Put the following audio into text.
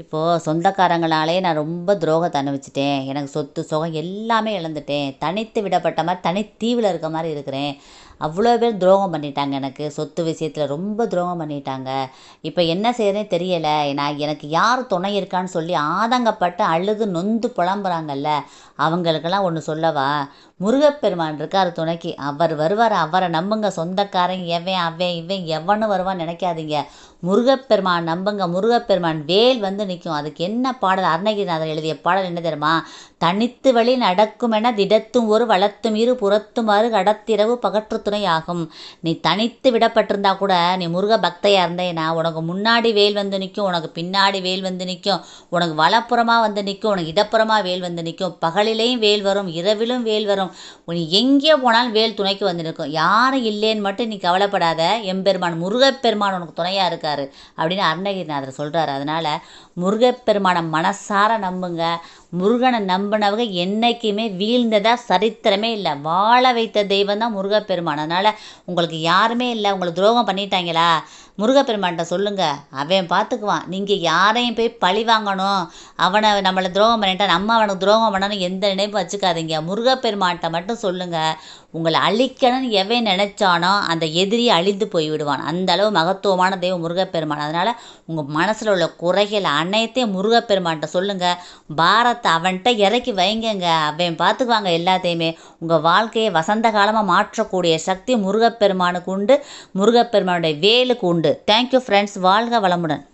இப்போது சொந்தக்காரங்களாலே நான் ரொம்ப துரோகத்தை அனுபவிச்சிட்டேன். எனக்கு சொத்து சுகம் எல்லாமே இழந்துட்டேன். தனித்து விடப்பட்ட மாதிரி தனித்தீவில் இருக்க மாதிரி இருக்கிறேன். அவ்வளோ பேர் துரோகம் பண்ணிட்டாங்க எனக்கு. சொத்து விஷயத்தில் ரொம்ப துரோகம் பண்ணிட்டாங்க. இப்போ என்ன செய்யறதுனே தெரியலை. நான் எனக்கு யார் துணை இருக்கான்னு சொல்லி ஆதங்கப்பட்டு அழுது நொந்து புலம்புறாங்கல்ல. அவங்களுக்கெல்லாம் ஒன்று சொல்லவா? முருகப்பெருமான் இருக்கார் துணைக்கு. அவர் வருவார். அவரை நம்புங்க. சொந்தக்காரன் எவன் அவன் இவன் எவனும் வருவான்னு நினைக்காதீங்க. முருகப்பெருமான் நம்புங்க. முருகப்பெருமான் வேல் வந்து நிற்கும் அதுக்கு என்ன பாடல்? அருணகிரிநாதர் எழுதிய பாடல் என்ன தெரியுமா? தனித்து வழி நடக்கும் என திடத்தும் ஒரு வளத்தும் இரு புறத்துமாறு கடத்திரவு பகற்று துணை ஆகும் நீ தனித்து விடப்பட்டிருந்தா கூட நீ முருக பக்தையாக இருந்தேனா? உனக்கு முன்னாடி வேல் வந்து நிற்கும் உனக்கு பின்னாடி வேல் வந்து நிற்கும் உனக்கு வலப்புறமாக வந்து நிற்கும் உனக்கு இடப்புறமாக வேல் வந்து நிற்கும் பகலிலேயும் வேல் வரும். இரவிலும் வேல் வரும். நீ எங்கே போனாலும் வேல் துணைக்கு வந்து நிற்கும் யாரும் இல்லைன்னு மட்டும் நீ கவலைப்படாத. எம்பெருமான் முருகப்பெருமான் உனக்கு துணையாக இருக்கார் அப்படின்னு அருணகிரிநாதர் சொல்கிறார் அதனால் முருகப்பெருமானை மனசார நம்புங்க. முருகனை நம்பினவங்க என்றைக்குமே வீழ்ந்ததாக சரித்திரமே இல்லை. வாழ வைத்த தெய்வம் தான் முருகப்பெருமான். அதனால் உங்களுக்கு யாருமே இல்லை. உங்களுக்கு துரோகம் பண்ணிட்டாங்களா? முருகப்பெருமான்கிட்ட சொல்லுங்கள் அவன் பார்த்துக்குவான் நீங்கள் யாரையும் போய் பழி வாங்கணும். அவனை நம்மளை துரோகம் பண்ணிட்டான் நம்ம அவனுக்கு துரோகம் பண்ணணும் எந்த நினைப்பும் வச்சுக்காதீங்க. முருகப்பெருமான்கிட்ட மட்டும் சொல்லுங்கள் உங்களை அழிக்கணும்னு எவன் நினச்சானோ அந்த எதிரியை அழிந்து போய் விடுவான். அந்த அளவு மகத்துவமான தெய்வம் முருகப்பெருமான். அதனால் உங்கள் மனசில் உள்ள குறைகள் அனைத்தையும் முருகப்பெருமான்கிட்ட சொல்லுங்கள் பார்த்து அவன்கிட்ட இறக்கி வைங்கங்க. அவன் பார்த்துக்குவாங்க எல்லாத்தையுமே. உங்கள் வாழ்க்கையை வசந்த காலமாக மாற்றக்கூடிய சக்தி முருகப்பெருமானுக்கு உண்டு. முருகப்பெருமானுடைய வேலுக்கு உண்டு. தேங்க்யூ ஃப்ரெண்ட்ஸ் வாழ்க வளமுடன்.